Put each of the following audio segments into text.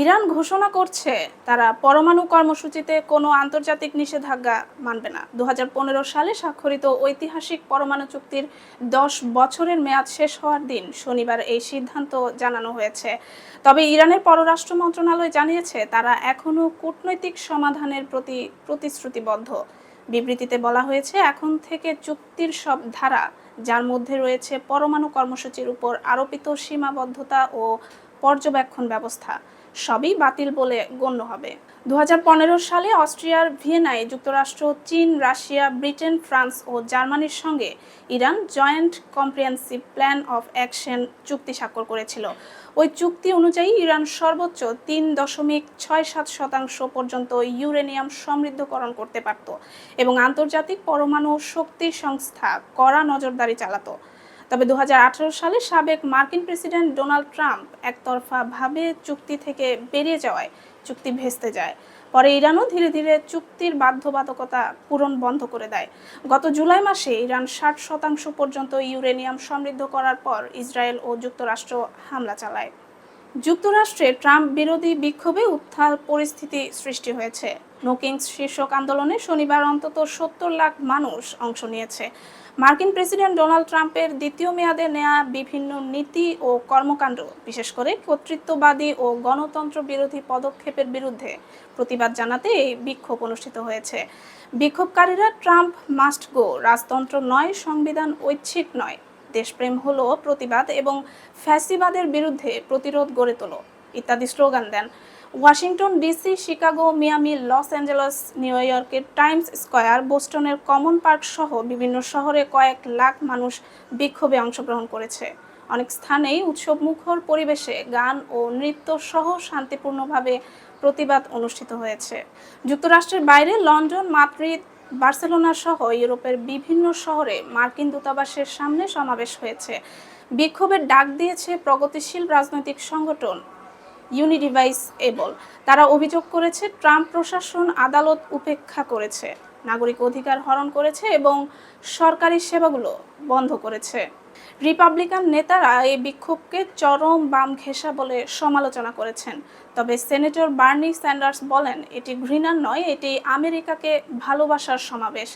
Iran ঘোষণা করছে, তারা পরমাণু কর্মসূচিতে কোনো আন্তর্জাতিক নিষেধাজ্ঞা মানবে না। দুহাজার পনেরো সালে স্বাক্ষরিত ঐতিহাসিক পরমাণু চুক্তির দশ বছরের মেয়াদ শেষ হওয়ার দিন শনিবার এই সিদ্ধান্ত জানানো হয়েছে। তবে ইরানের পররাষ্ট্র মন্ত্রণালয় জানিয়েছে, তারা এখনও কূটনৈতিক সমাধানের প্রতি প্রতিশ্রুতিবদ্ধ। বিবৃতিতে বলা হয়েছে, এখন থেকে চুক্তির সব ধারা, যার মধ্যে রয়েছে পরমাণু কর্মসূচির উপর আরোপিত সীমাবদ্ধতা ও পর্যবেক্ষণ ব্যবস্থা সবই বাতিল বলে গণ্য হবে। দু হাজার পনেরো সালে অস্ট্রিয়ার ভিয়েনায় যুক্তরাষ্ট্র, চীন, রাশিয়া, ব্রিটেন, ফ্রান্স ও জার্মানির সঙ্গে Iran joint comprehensive plan of action চুক্তি স্বাক্ষর করেছিল। ওই চুক্তি অনুযায়ী ইরান সর্বোচ্চ তিন দশমিক ছয় সাত শতাংশ পর্যন্ত ইউরেনিয়াম সমৃদ্ধকরণ করতে পারত এবং আন্তর্জাতিক পরমাণু শক্তি সংস্থা কড়া নজরদারি চালাতো। তবে দু হাজার আঠারো সালে সাবেক মার্কিন প্রেসিডেন্ট ডোনাল্ড ট্রাম্প একতরফাভাবে চুক্তি থেকে বেরিয়ে যাওয়ায় চুক্তি ভেস্তে যায়। পরে ইরানও ধীরে ধীরে চুক্তির বাধ্যবাধকতা পূরণ বন্ধ করে দেয়। গত জুলাই মাসে ইরান ষাট শতাংশ পর্যন্ত ইউরেনিয়াম সমৃদ্ধ করার পর ইসরায়েল ও যুক্তরাষ্ট্র হামলা চালায়। যুক্তরাষ্ট্রে ট্রাম্প বিরোধী বিক্ষোভে উত্থাল পরিস্থিতি সৃষ্টি হয়েছে। নোকিংস শীর্ষক আন্দোলনে শনিবার অন্তত সত্তর লাখ মানুষ অংশ নিয়েছে। মার্কিন প্রেসিডেন্ট ডোনাল্ড ট্রাম্পের দ্বিতীয় মেয়াদে নেয়া বিভিন্ন নীতি ও কর্মকাণ্ড, বিশেষ করে কর্তৃত্ববাদী ও গণতন্ত্র বিরোধী পদক্ষেপের বিরুদ্ধে প্রতিবাদ জানাতে এই বিক্ষোভ অনুষ্ঠিত হয়েছে। বিক্ষোভকারীরা ট্রাম্প মাস্ট গো, রাজতন্ত্র নয়, সংবিধান ঐচ্ছিক নয়। দেশপ্রেম হলো প্রতিবাদ এবং ফ্যাসিবাদের বিরুদ্ধে প্রতিরোধ গড়ে তোলো, ইত্যাদি স্লোগান দেন। Washington DC, Chicago, Miami, Los Angeles, New ইয়র্কের টাইমস স্কয়ার, বোস্টনের কমন পার্ক সহ বিভিন্ন শহরে কয়েক লাখ মানুষ বিক্ষোভে অংশগ্রহণ করেছে। অনেক স্থানেই উৎসব মুখর পরিবেশে গান ও নৃত্য সহ শান্তিপূর্ণভাবে প্রতিবাদ অনুষ্ঠিত হয়েছে। যুক্তরাষ্ট্রের বাইরে লন্ডন, মাদ্রিদ, বার্সেলোনা সহ ইউরোপের বিভিন্ন শহরে মার্কিন দূতাবাসের সামনে সমাবেশ হয়েছে। বিক্ষোভের ডাক দিয়েছে প্রগতিশীল রাজনৈতিক সংগঠন ইউনিডিভাইস এবল তারা অভিযোগ করেছে, ট্রাম্প প্রশাসন আদালত উপেক্ষা করেছে, নাগরিক অধিকার হরণ করেছে এবং সরকারি সেবাগুলো বন্ধ করেছে। রিপাবলিকান নেতারা এই বিক্ষোভকে চরম বাম ঘেঁষা বলে সমালোচনা করেছেন। তবে সেনেটর বার্নি স্যান্ডার্স বলেন, এটি ঘৃণার নয়, এটি আমেরিকাকে ভালোবাসার সমাবেশ।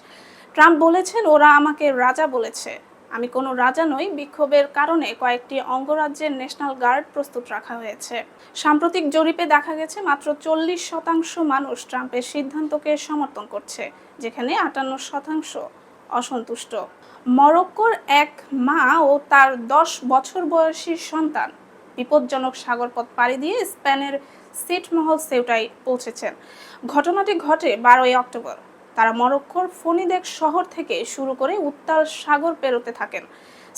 ট্রাম্প বলেছেন, ওরা আমাকে রাজা বলেছে। আমি কোনো রাজা নই, বিক্ষোভের কারণে কয়েকটি অঙ্গরাজ্যের ন্যাশনাল গার্ড প্রস্তুত রাখা হয়েছে। সাম্প্রতিক জরিপে দেখা গেছে, মাত্র চল্লিশ শতাংশ মানুষ ট্রাম্পের সিদ্ধান্তকে সমর্থন করছে, যেখানে আটান্ন শতাংশ অসন্তুষ্ট। মরক্কোর এক মা ও তার দশ বছর বয়সী সন্তান বিপজ্জনক সাগরপথ পাড়ি দিয়ে স্পেনের সিটমহল সেউটাই পৌঁছেছেন। ঘটনাটি ঘটে বারোই অক্টোবর। তারা মরক্কোর ফনিদেক শহর থেকে শুরু করে উত্তাল সাগর পেরোতে থাকেন।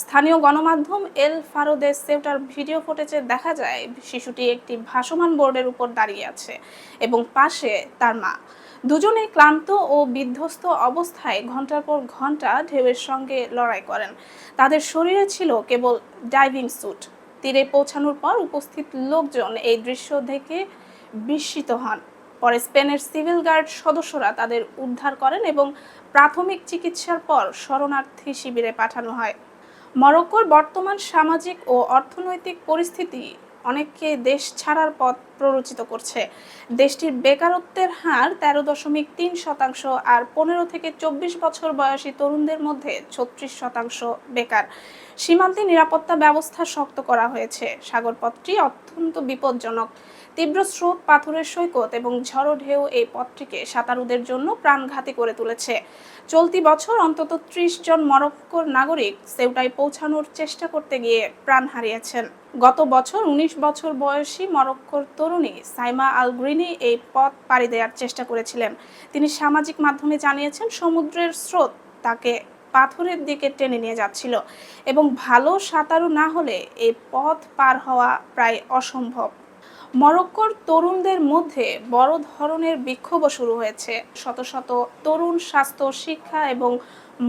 স্থানীয় গণমাধ্যম এল ফারোদে সেউটার ভিডিও ফুটেজে দেখা যায়, শিশুটি একটি ভাসমান বোর্ডের উপর দাঁড়িয়ে আছে এবং পাশে তার মা। দুজনেই ক্লান্ত ও বিধ্বস্ত অবস্থায় ঘণ্টার পর ঘণ্টা ঢেউয়ের সঙ্গে লড়াই করেন। তাদের শরীরে ছিল কেবল ডাইভিং স্যুট। তীরে পৌঁছানোর পর উপস্থিত লোকজন এই দৃশ্য দেখে বিস্মিত হন। পরে স্পেনের সিভিল গার্ড সদস্যরা তাদের উদ্ধার করেন এবং প্রাথমিক চিকিৎসার পর শরণার্থী শিবিরে পাঠানো হয়। মরক্কোর বর্তমান সামাজিক ও অর্থনৈতিক পরিস্থিতি অনেককে দেশ ছাড়ার পথ প্ররোচিত করছে। দেশটির বেকারত্বের হার তেরো দশমিক তিন শতাংশ আর পনেরো থেকে চব্বিশ বছর বয়সী তরুণদের মধ্যে ছত্রিশ শতাংশ বেকার। সীমান্তে নিরাপত্তা ব্যবস্থা শক্ত করা হয়েছে। সাগরপথটি অত্যন্ত বিপজ্জনক। তীব্র স্রোত, পাথরের সৈকত এবং ঝড়ো ঢেউ এই পথটিকে সাঁতারুদের জন্য প্রাণঘাতী করে তুলেছে। চলতি বছর অন্তত ত্রিশ জন মরক্কোর নাগরিক সেউটায় পৌঁছানোর চেষ্টা করতে গিয়ে প্রাণ হারিয়েছেন। গত বছর ১৯ বছর বয়সী মরক্কোর তরুণী সাইমা আল গ্রিনি এই পথ পাড়ি দেওয়ার চেষ্টা করেছিলেন। তিনি সামাজিক মাধ্যমে জানিয়েছেন, সমুদ্রের স্রোত তাকে পাথরের দিকে টেনে নিয়ে যাচ্ছিল এবং ভালো সাঁতারু না হলে এই পথ পার হওয়া প্রায় অসম্ভব। মরক্কোর তরুণদের মধ্যে বড় ধরনের বিক্ষোভও শুরু হয়েছে। শত শত তরুণ স্বাস্থ্য, শিক্ষা এবং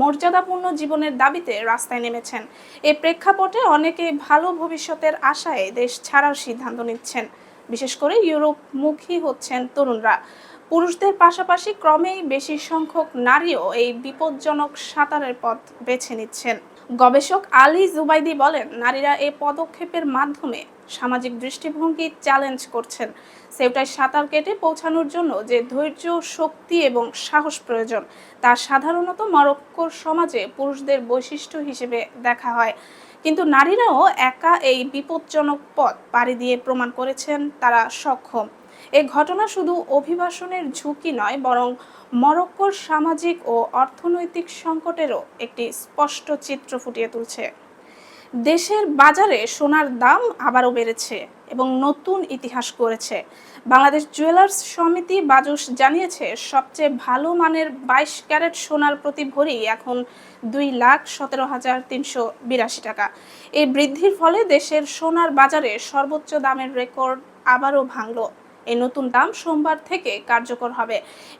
মর্যাদাপূর্ণ জীবনের দাবিতে রাস্তায় নেমেছেন। এ প্রেক্ষাপটে অনেকে ভালো ভবিষ্যতের আশায় দেশ ছাড়ার সিদ্ধান্ত নিচ্ছেন। বিশেষ করে ইউরোপমুখী হচ্ছেন তরুণরা। পুরুষদের পাশাপাশি ক্রমেই বেশি সংখ্যক নারীও এই বিপজ্জনক সাঁতারের পথ বেছে নিচ্ছেন। গবেষক আলী জুবাইদি বলেন, নারীরা এই পদক্ষেপের মাধ্যমে সামাজিক দৃষ্টিভঙ্গি চ্যালেঞ্জ করছেন। সেউটায় সাঁতার কেটে পৌঁছানোর জন্য যে ধৈর্য, শক্তি এবং সাহস প্রয়োজন, তা সাধারণত মরক্কোর সমাজে পুরুষদের বৈশিষ্ট্য হিসেবে দেখা হয়। কিন্তু নারীরাও একা এই বিপজ্জনক পথ পাড়ি দিয়ে প্রমাণ করেছেন তারা সক্ষম। এ ঘটনা শুধু অভিবাসনের ঝুঁকি নয়, বরং মরক্কোর সামাজিক ও অর্থনৈতিক সংকটেরও একটি স্পষ্ট চিত্র ফুটিয়ে তুলছে। দেশের বাজারে সোনার দাম আবারও বেড়েছে এবং নতুন ইতিহাস করেছে বাংলাদেশ জুয়েলার্স সমিতি বাজুস জানিয়েছে, সবচেয়ে ভালো মানের বাইশ ক্যারেট সোনার প্রতি ভরি এখন দুই লাখ সতেরো হাজার তিনশো বিরাশি টাকা। এই বৃদ্ধির ফলে দেশের সোনার বাজারে সর্বোচ্চ দামের রেকর্ড আবারও ভাঙল। এই নতুন দাম সোমবার থেকে কার্যকর হবে।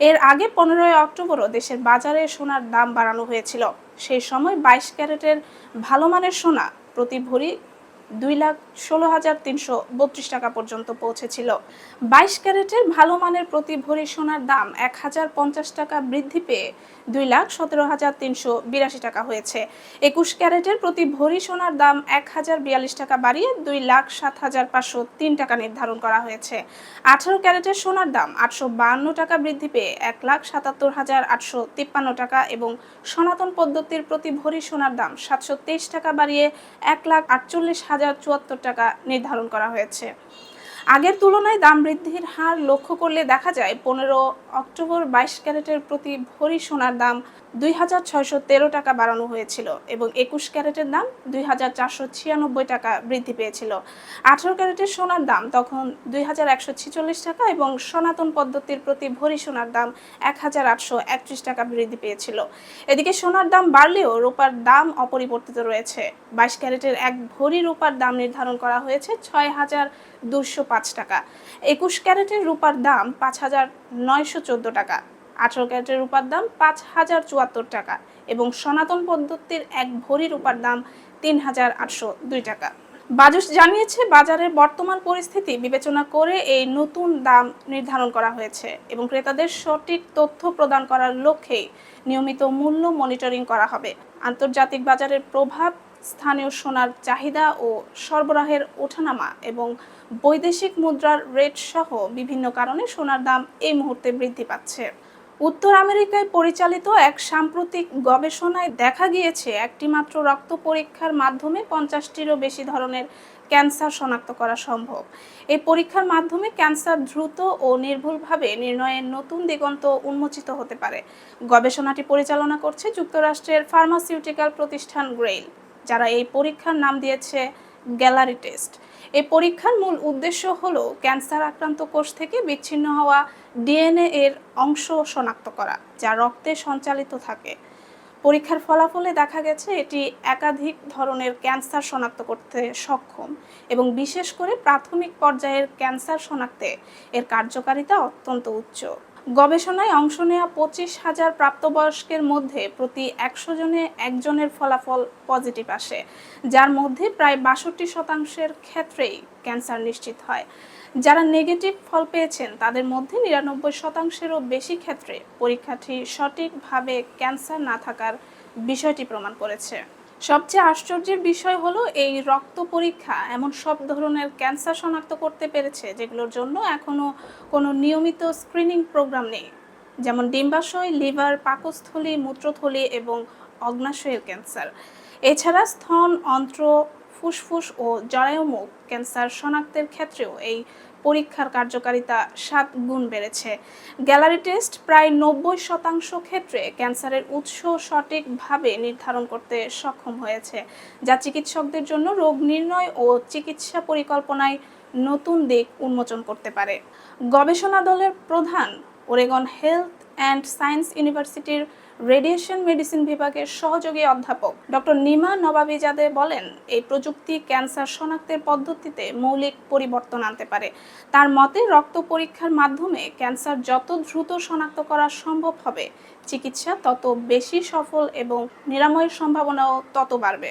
এর আগে পনেরোই অক্টোবরও দেশের বাজারে সোনার দাম বাড়ানো হয়েছিল। সেই সময় বাইশ ক্যারেটের ভালো মানের সোনা প্রতি ভরি দুই লাখ ষোলো হাজার তিনশো বত্রিশ টাকা পর্যন্ত পৌঁছেছিল। বাইশ ক্যারেটের ভালো মানের প্রতি ভরি সোনার দাম এক হাজার পঞ্চাশ টাকা বৃদ্ধি পেয়ে দুই লাখ সতেরো হাজার তিনশো বিরাশি টাকা হয়েছে। একুশ ক্যারেটের প্রতি ভরি সোনার দাম এক হাজার বিয়াল্লিশ টাকা বাড়িয়ে দুই লাখ সাত হাজার পাঁচশো তিন টাকা নির্ধারণ করা হয়েছে। আঠারো ক্যারেটের সোনার দাম আটশো বাহান্ন টাকা বৃদ্ধি পেয়ে এক লাখ সাতাত্তর হাজার আটশো তিপ্পান্ন টাকা এবং সনাতন পদ্ধতির প্রতি ভরি সোনার দাম সাতশো তেইশ টাকা বাড়িয়ে এক লাখ আটচল্লিশ হাজার চুয়াত্তর টাকা নির্ধারণ করা হয়েছে। আগের তুলনায় দাম বৃদ্ধির হার লক্ষ্য করলে দেখা যায় পনেরো অক্টোবর বাইশ ক্যারেটের প্রতি ভরি সোনার দাম দুই হাজার ছয়শো তেরো টাকা বাড়ানো হয়েছিল এবং একুশ ক্যারেটের দাম দুই হাজার চারশো ছিয়ানব্বই টাকা বৃদ্ধি পেয়েছিল। আঠারো ক্যারেটের সোনার দাম তখন দুই হাজার একশো ছিচল্লিশ টাকা এবং সনাতন পদ্ধতির প্রতি ভরি সোনার দাম এক হাজার আটশো একত্রিশ টাকা বৃদ্ধি পেয়েছিল। এদিকে সোনার দাম বাড়লেও রূপার দাম অপরিবর্তিত রয়েছে। বাইশ ক্যারেটের এক ভরি রূপার দাম নির্ধারণ করা হয়েছে ছয় হাজার দুশো পাঁচ টাকা। একুশ ক্যারেটের রূপার দাম পাঁচ হাজার নয়শো চোদ্দ টাকা। আঠারো ক্যারেটের রূপার দাম পাঁচ হাজার চুয়াত্তর টাকা এবং সনাতন পদ্ধতির এক ভরি রূপার দাম তিন হাজার আটশো দুই টাকা। বাজুস জানিয়েছে, বাজারের বর্তমান পরিস্থিতি বিবেচনা করে এই নতুন দাম নির্ধারণ করা হয়েছে এবং ক্রেতাদের সঠিক তথ্য প্রদান করার লক্ষ্যেই নিয়মিত মূল্য মনিটরিং করা হবে। আন্তর্জাতিক বাজারের প্রভাব স্থানীয় সোনার চাহিদা ও সরবরাহের ওঠানামা এবং বৈদেশিক মুদ্রার রেট সহ বিভিন্ন কারণে সোনার দাম এই মুহূর্তে বৃদ্ধি পাচ্ছে। উত্তর আমেরিকায় পরিচালিত এক সাম্প্রতিক গবেষণায় দেখা গিয়েছে একটি মাত্র রক্ত পরীক্ষার মাধ্যমে পঞ্চাশটিরও বেশি ধরনের ক্যান্সার শনাক্ত করা সম্ভব। এই পরীক্ষার মাধ্যমে ক্যান্সার দ্রুত ও নির্ভুলভাবে নির্ণয়ের নতুন দিগন্ত উন্মোচিত হতে পারে। গবেষণাটি পরিচালনা করছে যুক্তরাষ্ট্রের ফার্মাসিউটিক্যাল প্রতিষ্ঠান গ্রেইল। যারা এই পরীক্ষার নাম দিয়েছে গ্যালারি টেস্ট। এই পরীক্ষার মূল উদ্দেশ্য হলো ক্যান্সার আক্রান্ত কোষ থেকে বিচ্ছিন্ন হওয়া ডিএনএ এর অংশ শনাক্ত করা, যা রক্তে সঞ্চালিত থাকে। পরীক্ষার ফলাফলে দেখা গেছে এটি একাধিক ধরনের ক্যান্সার শনাক্ত করতে সক্ষম এবং বিশেষ করে প্রাথমিক পর্যায়ের ক্যান্সার শনাক্তে এর কার্যকারিতা অত্যন্ত উচ্চ। গবেষণায় অংশ নেওয়া পঁচিশ হাজার প্রাপ্তবয়স্কের মধ্যে প্রতি একশো জনে একজনের ফলাফল পজিটিভ আসে, যার মধ্যে প্রায় বাষট্টি শতাংশের ক্ষেত্রেই ক্যান্সার নিশ্চিত হয়। যারা নেগেটিভ ফল পেয়েছেন, তাদের মধ্যে নিরানব্বই শতাংশেরও বেশি ক্ষেত্রে পরীক্ষাটি সঠিকভাবে ক্যান্সার না থাকার বিষয়টি প্রমাণ করেছে। সবচেয়ে আশ্চর্যের বিষয় হলো এই রক্ত পরীক্ষা, এমন সব ধরনের ক্যান্সার শনাক্ত করতে পেরেছে, যেগুলোর জন্য এখনও কোনো নিয়মিত স্ক্রিনিং প্রোগ্রাম নেই। যেমন ডিম্বাশয়, লিভার, পাকস্থলী, মূত্রথলি এবং অগ্নাশয়ের ক্যান্সার। এছাড়া স্থন অন্ত্র, ফুসফুস ও জরায়ুমুখ ক্যান্সার শনাক্তের ক্ষেত্রেও এই পরীক্ষার কার্যকারিতা সাত গুণ বেড়েছে। গ্যালারি টেস্ট প্রায় নব্বই শতাংশ ক্ষেত্রে ক্যান্সারের উৎস সঠিকভাবে নির্ধারণ করতে সক্ষম হয়েছে, যা চিকিৎসকদের জন্য রোগ নির্ণয় ও চিকিৎসা পরিকল্পনায় নতুন দিক উন্মোচন করতে পারে। গবেষণা দলের প্রধান ওরেগন হেলথ অ্যান্ড সায়েন্স ইউনিভার্সিটির রেডিয়েশন মেডিসিন বিভাগের সহযোগী অধ্যাপক ডক্টর নিমা নবাবিজাদে বলেন, এই প্রযুক্তি ক্যান্সার শনাক্তের পদ্ধতিতে মৌলিক পরিবর্তন আনতে পারে। তার মতে, রক্ত পরীক্ষার মাধ্যমে ক্যান্সার যত দ্রুত শনাক্ত করা সম্ভব হবে, চিকিৎসা তত বেশি সফল এবং নিরাময়ের সম্ভাবনাও তত বাড়বে।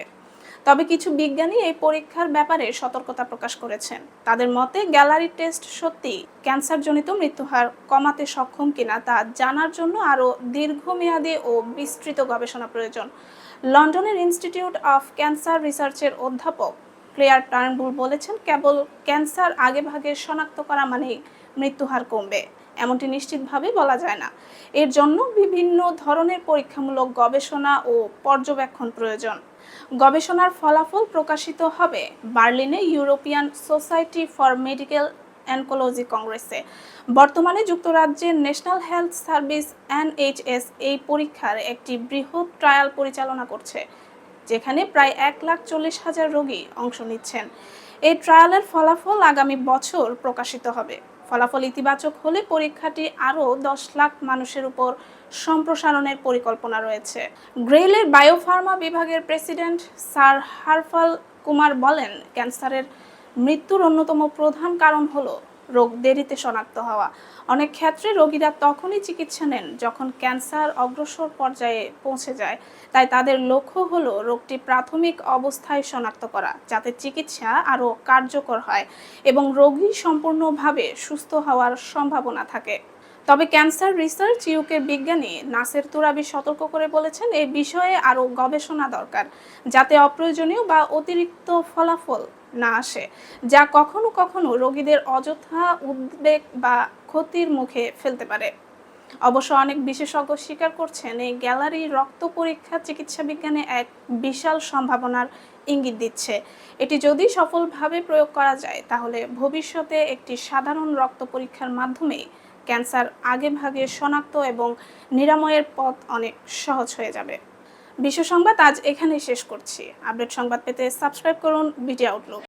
তবে কিছু বিজ্ঞানী এই পরীক্ষার ব্যাপারে সতর্কতা প্রকাশ করেছেন। তাদের মতে, গ্যালারি টেস্ট সত্যি ক্যান্সারজনিত মৃত্যুহার কমাতে সক্ষম কিনা তা জানার জন্য আরও দীর্ঘমেয়াদী ও বিস্তৃত গবেষণা প্রয়োজন। লন্ডনের ইনস্টিটিউট অফ ক্যান্সার রিসার্চের অধ্যাপক ক্লেয়ার টার্নবুল বলেছেন, কেবল ক্যান্সার আগেভাগে শনাক্ত করা মানেই মৃত্যুহার কমবে। এমনটি নিশ্চিতভাবে বলা যায় না। এর জন্য বিভিন্ন ধরনের পরীক্ষামূলক গবেষণা ও পর্যবেক্ষণ প্রয়োজন। গবেষণার ফলাফল প্রকাশিত হবে বার্লিনে European society for medical oncology কংগ্রেসে। বর্তমানে যুক্তরাজ্যের ন্যাশনাল হেলথ সার্ভিস এনএইচএস এই পরীক্ষার একটি বৃহৎ ট্রায়াল পরিচালনা করছে, যেখানে প্রায় এক লাখ চল্লিশ হাজার রোগী অংশ নিচ্ছেন। এই ট্রায়ালের ফলাফল আগামী বছর প্রকাশিত হবে। ফলাফল ইতিবাচক হলে পরীক্ষাটি আরও দশ লাখ মানুষের উপর সম্প্রসারণের পরিকল্পনা রয়েছে। গ্রেলের বায়োফার্মা বিভাগের প্রেসিডেন্ট স্যার হারফাল কুমার বলেন, ক্যান্সারের মৃত্যুর অন্যতম প্রধান কারণ হলো রোগ দেরিতে শনাক্ত হওয়া। অনেক ক্ষেত্রে রোগীরা তখনই চিকিৎসা নেন যখন ক্যান্সার অগ্রসর পর্যায়ে পৌঁছে যায়। তাই তাদের লক্ষ্য হলো রোগটি প্রাথমিক অবস্থায় শনাক্ত করা, যাতে চিকিৎসা আরও কার্যকর হয় এবং রোগী সম্পূর্ণভাবে সুস্থ হওয়ার সম্ভাবনা থাকে। তবে ক্যান্সার রিসার্চ ইউকের বিজ্ঞানী নাসের তুরাবি সতর্ক করে বলেছেন এই বিষয়ে আরও গবেষণা দরকার, যাতে অপ্রয়োজনীয় বা অতিরিক্ত ফলাফল না আসে, যা কখনো কখনো রোগীদের অযথা উদ্বেগ বা ক্ষতির মুখে ফেলতে পারে। অবশ্য অনেক বিশেষজ্ঞ স্বীকার করছেন, এই গ্যালারি রক্ত পরীক্ষা চিকিৎসা বিজ্ঞানে এক বিশাল সম্ভাবনার ইঙ্গিত দিচ্ছে। এটি যদি সফলভাবে প্রয়োগ করা যায়, তাহলে ভবিষ্যতে একটি সাধারণ রক্ত পরীক্ষার মাধ্যমে ক্যান্সার আগেভাগে শনাক্ত এবং নিরাময়ের পথ অনেক সহজ হয়ে যাবে। বিশ্ব সংবাদ আজ এখানেই শেষ করছি। আপডেট সংবাদ পেতে সাবস্ক্রাইব করুন বিটি আউটলুক।